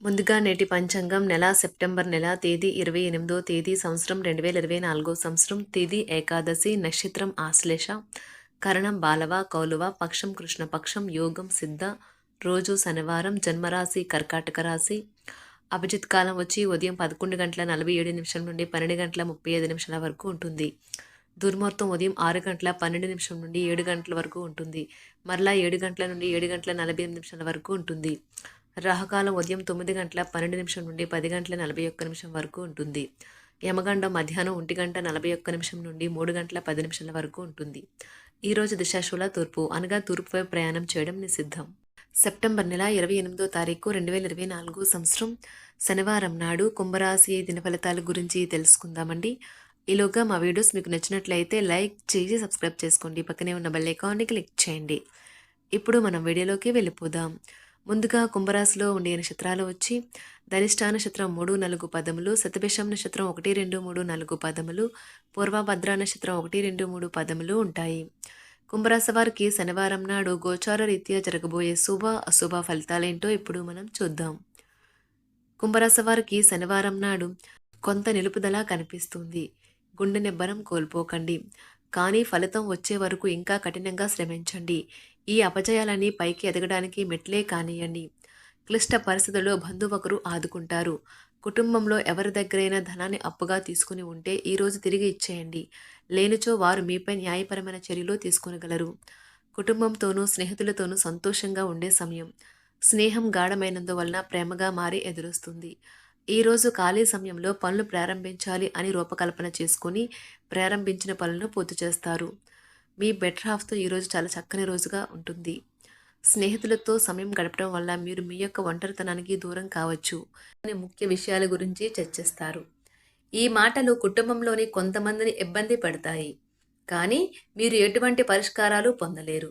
ముందుగా నేటి పంచాంగం నెల సెప్టెంబర్ నెల తేదీ ఇరవై ఎనిమిదో తేదీ సంవత్సరం రెండు వేల ఇరవై నాలుగో సంవత్సరం తేదీ ఏకాదశి నక్షత్రం ఆశ్లేష. కరణం బాలవ కౌలువ పక్షం కృష్ణపక్షం యోగం సిద్ధ. రోజు శనివారం జన్మరాశి కర్కాటక రాశి. అభిజిత్ కాలం వచ్చి ఉదయం పదకొండు గంటల నలభై ఏడు నిమిషం నుండి పన్నెండు గంటల ముప్పై ఐదు నిమిషాల వరకు ఉంటుంది. దుర్ముహూర్తం ఉదయం ఆరు గంటల పన్నెండు నిమిషం నుండి ఏడు గంటల వరకు ఉంటుంది. మరలా ఏడు గంటల నుండి ఏడు గంటల నలభై ఎనిమిది నిమిషాల వరకు ఉంటుంది. రాహకాలం ఉదయం తొమ్మిది గంటల పన్నెండు నిమిషం నుండి పది గంటల నలభై ఒక్క నిమిషం వరకు ఉంటుంది. యమగండం మధ్యాహ్నం ఒంటి గంట నలభై ఒక్క నిమిషం నుండి మూడు గంటల పది నిమిషాల వరకు ఉంటుంది. ఈరోజు దిశాశూల తూర్పు అనగా తూర్పు వైపు ప్రయాణం చేయడం నిషిద్ధం. సెప్టెంబర్ నెల ఇరవై ఎనిమిదో తారీఖు రెండు వేల ఇరవై నాలుగు సంవత్సరం శనివారం నాడు కుంభరాశి దిన ఫలితాల గురించి తెలుసుకుందామండి. ఈలోగా మా వీడియోస్ మీకు నచ్చినట్లయితే లైక్ చేసి సబ్స్క్రైబ్ చేసుకోండి. పక్కనే ఉన్న బెల్ ఐకాన్ని క్లిక్ చేయండి. ఇప్పుడు మనం వీడియోలోకి వెళ్ళిపోదాం. ముందుగా కుంభరాశిలో ఉండే నక్షత్రాలు వచ్చి ధనిష్ట నక్షత్రం మూడు నాలుగు పదములు శతభిషం నక్షత్రం ఒకటి రెండు మూడు నాలుగు పదములు పూర్వభద్ర నక్షత్రం ఒకటి రెండు మూడు పదములు ఉంటాయి. కుంభరాశి వారికి శనివారం నాడు గోచార రీత్యా జరగబోయే శుభ అశుభ ఫలితాలేంటో ఇప్పుడు మనం చూద్దాం. కుంభరాశి వారికి శనివారం నాడు కొంత నిలుపుదల కనిపిస్తుంది. గుండె నిబ్బరం కోల్పోకండి. కానీ ఫలితం వచ్చే వరకు ఇంకా కఠినంగా శ్రమించండి. ఈ అపజయాలన్నీ పైకి ఎదగడానికి మెట్లే కానియండి క్లిష్ట పరిస్థితుల్లో బంధువు ఆదుకుంటారు. కుటుంబంలో ఎవరి దగ్గరైనా ధనాన్ని అప్పుగా తీసుకుని ఉంటే ఈరోజు తిరిగి ఇచ్చేయండి. లేనిచో వారు మీపై న్యాయపరమైన చర్యలు తీసుకునగలరు కుటుంబంతోనూ స్నేహితులతోనూ సంతోషంగా ఉండే సమయం. స్నేహం గాఢమైనందువలన ప్రేమగా మారి ఎదురొస్తుంది. ఈరోజు ఖాళీ సమయంలో పనులు ప్రారంభించాలి అని రూపకల్పన చేసుకుని ప్రారంభించిన పనులను పూర్తి చేస్తారు. మీ బెటర్ హాఫ్తో ఈరోజు చాలా చక్కని రోజుగా ఉంటుంది. స్నేహితులతో సమయం గడపడం వల్ల మీరు మీ యొక్క ఒంటరితనానికి దూరం కావచ్చు. అనే ముఖ్య విషయాల గురించి చర్చిస్తారు. ఈ మాటలు కుటుంబంలోని కొంతమందిని ఇబ్బంది పడతాయి. కానీ మీరు ఎటువంటి పరిష్కారాలు పొందలేరు.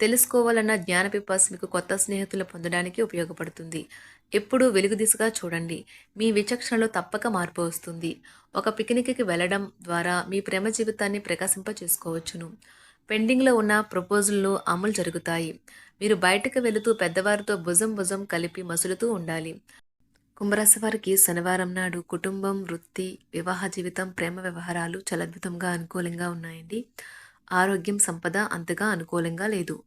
తెలుసుకోవాలన్న జ్ఞాన పిపాస్ మీకు కొత్త స్నేహితులు పొందడానికి ఉపయోగపడుతుంది. ఎప్పుడూ వెలుగు దిశగా చూడండి. మీ విచక్షణలో తప్పక మార్పు వస్తుంది. ఒక పిక్నిక్కి వెళ్ళడం ద్వారా మీ ప్రేమ జీవితాన్ని ప్రకాశింప చేసుకోవచ్చును పెండింగ్లో ఉన్న ప్రపోజల్లు అమలు జరుగుతాయి. మీరు బయటకు వెళుతూ పెద్దవారితో భుజం భుజం కలిపి మసులుతూ ఉండాలి. కుంభరాశి వారికి శనివారం నాడు కుటుంబం వృత్తి వివాహ జీవితం ప్రేమ వ్యవహారాలు చాలా అద్భుతంగా అనుకూలంగా ఉన్నాయండి. ఆరోగ్యం సంపద అంతగా అనుకూలంగా లేదు.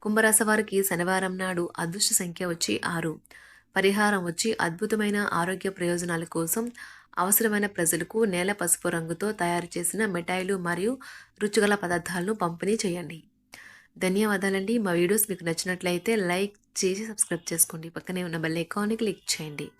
కుంభరాశి వారికి శనివారం నాడు అదృష్ట సంఖ్య వచ్చి ఆరు. పరిహారం వచ్చి అద్భుతమైన ఆరోగ్య ప్రయోజనాల కోసం అవసరమైన ప్రజలకు నేల పసుపు రంగుతో తయారు చేసిన మిఠాయిలు మరియు రుచిగల పదార్థాలను పంపిణీ చేయండి. ధన్యవాదాలండి. మా వీడియోస్ మీకు నచ్చినట్లయితే లైక్ చేసి సబ్స్క్రైబ్ చేసుకోండి. పక్కనే ఉన్న బెల్ ఐకాన్ని క్లిక్ చేయండి.